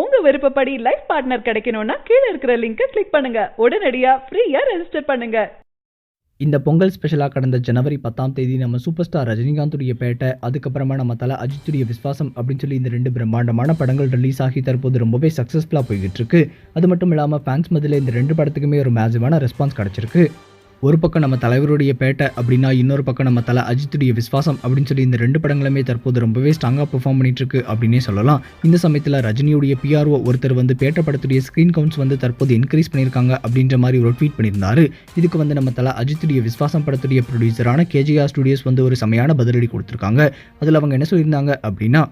உங்க விருப்பப்படி life partner கிடைக்கணும்னா கீழே இருக்கிற லிங்கை கிளிக் பண்ணுங்க. உடனடியா ஃப்ரீயா ரெஜிஸ்டர் பண்ணுங்க. இந்த பொங்கல் ஸ்பெஷலாக கடந்த ஜனவரி பத்தாம் தேதி நம்ம சூப்பர் ஸ்டார் ரஜினிகாந்துடைய பேட்டை அதுக்கப்புறமா நம்ம தலை அஜித்துடைய விஸ்வாசம் அப்படின்னு சொல்லி இந்த ரெண்டு பிரம்மாண்டமான படங்கள் ரிலீஸ் ஆகி தற்போது ரொம்பவே சக்ஸஸ்ஃபுல்லாக போய்கிட்டு இருக்கு. அது மட்டும் இல்லாமல் ஃபேன்ஸ் மதியில் இந்த ரெண்டு படத்துக்குமே ஒரு மேசிவான ரெஸ்பான்ஸ் கிடச்சிருக்கு. ஒரு பக்கம் நம்ம தலைவருடைய பேட்டை அப்படின்னா இன்னொரு பக்கம் நம்ம தலை அஜித்துடைய விஸ்வாசம் அப்படின்னு சொல்லி இந்த ரெண்டு படங்களுமே தற்போது ரொம்பவே ஸ்ட்ராங்காக பெர்ஃபார்ம் பண்ணிட்டு இருக்கு அப்படின்னே சொல்லலாம். இந்த சமயத்தில் ரஜினியுடைய பிஆர்ஓ ஒருத்தர் வந்து பேட்ட படத்துடைய ஸ்க்ரீன் கவுண்ட்ஸ் வந்து தற்போது இன்க்ரீஸ் பண்ணியிருக்காங்க அப்படின்ற மாதிரி ஒரு ட்வீட் பண்ணியிருந்தாரு. இதுக்கு வந்து நம்ம தலை அஜித்துடைய விஸ்வாசம் படத்துடைய ப்ரொடியூசரான கேஜிஆர் ஸ்டுடியோஸ் வந்து ஒரு செமையான பதிலடி கொடுத்துருக்காங்க. அதில் அவங்க என்ன சொல்லியிருந்தாங்க அப்படின்னா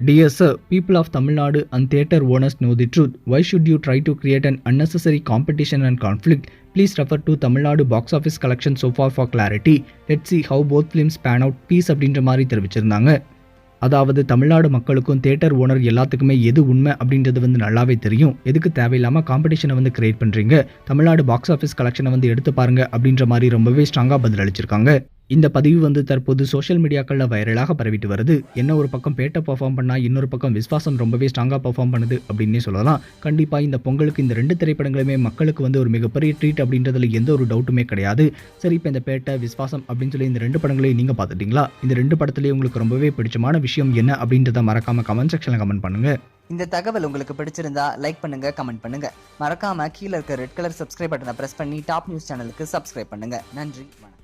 Dear sir, people of Tamil Nadu and theatre owners know the truth. Why should you try to create an unnecessary competition and conflict? Please refer to Tamil Nadu box office collection so far for clarity. Let's see how both films pan out. Peace அப்படின்ற மாதிரி தெரிவிச்சிருந்தாங்க அதாவது தமிழ்நாடு மக்களுக்கும் theatre owner எல்லாத்துக்குமே எது உண்மை அப்படின்றது வந்து நல்லாவே தெரியும் எதுக்கு தேவையில்லாமல் காம்படிஷனை வந்து கிரியேட் பண்ணுறீங்க தமிழ்நாடு பாக்ஸ் ஆஃபீஸ் கலெக்ஷனை வந்து எடுத்து பாருங்க அப்படின்ற மாதிரி ரொம்பவே ஸ்ட்ராங்காக பதில் அளிச்சிருக்காங்க இந்த பதிவு வந்து தற்போது சோஷியல் மீடியாக்களில் வைரலாக பரவிட்டு வருது. என்ன ஒரு பக்கம் பேட்டை பெர்ஃபார்ம் பண்ணால் இன்னொரு பக்கம் விஸ்வாசம் ரொம்பவே ஸ்ட்ராங்காக பர்ஃபார்ம் பண்ணுது அப்படின்னே சொல்லலாம். கண்டிப்பாக இந்த பொங்கலுக்கு இந்த ரெண்டு திரைப்படங்களுமே மக்களுக்கு வந்து ஒரு மிகப்பெரிய ட்ரீட் அப்படின்றதுல எந்த ஒரு டவுட்டுமே கிடையாது. சரி இப்போ இந்த பேட்டை விஸ்வாசம் அப்படின்னு சொல்லி இந்த ரெண்டு படங்களையும் நீங்கள் பார்த்துட்டீங்களா? இந்த ரெண்டு படத்துலேயும் உங்களுக்கு ரொம்பவே பிடிச்சமான விஷயம் என்ன அப்படின்றத மறக்காம கமெண்ட் செக்ஷனில் கமெண்ட் பண்ணுங்க. இந்த தகவல் உங்களுக்கு பிடிச்சிருந்தா லைக் பண்ணுங்க கமெண்ட் பண்ணுங்க. மறக்காம கீழே இருக்க ரெட் கலர் சப்ஸ்கிரைப் பட்டனை பிரஸ் பண்ணி டாப் நியூஸ் சேனலுக்கு சப்ஸ்கிரைப் பண்ணுங்க. நன்றி வணக்கம்.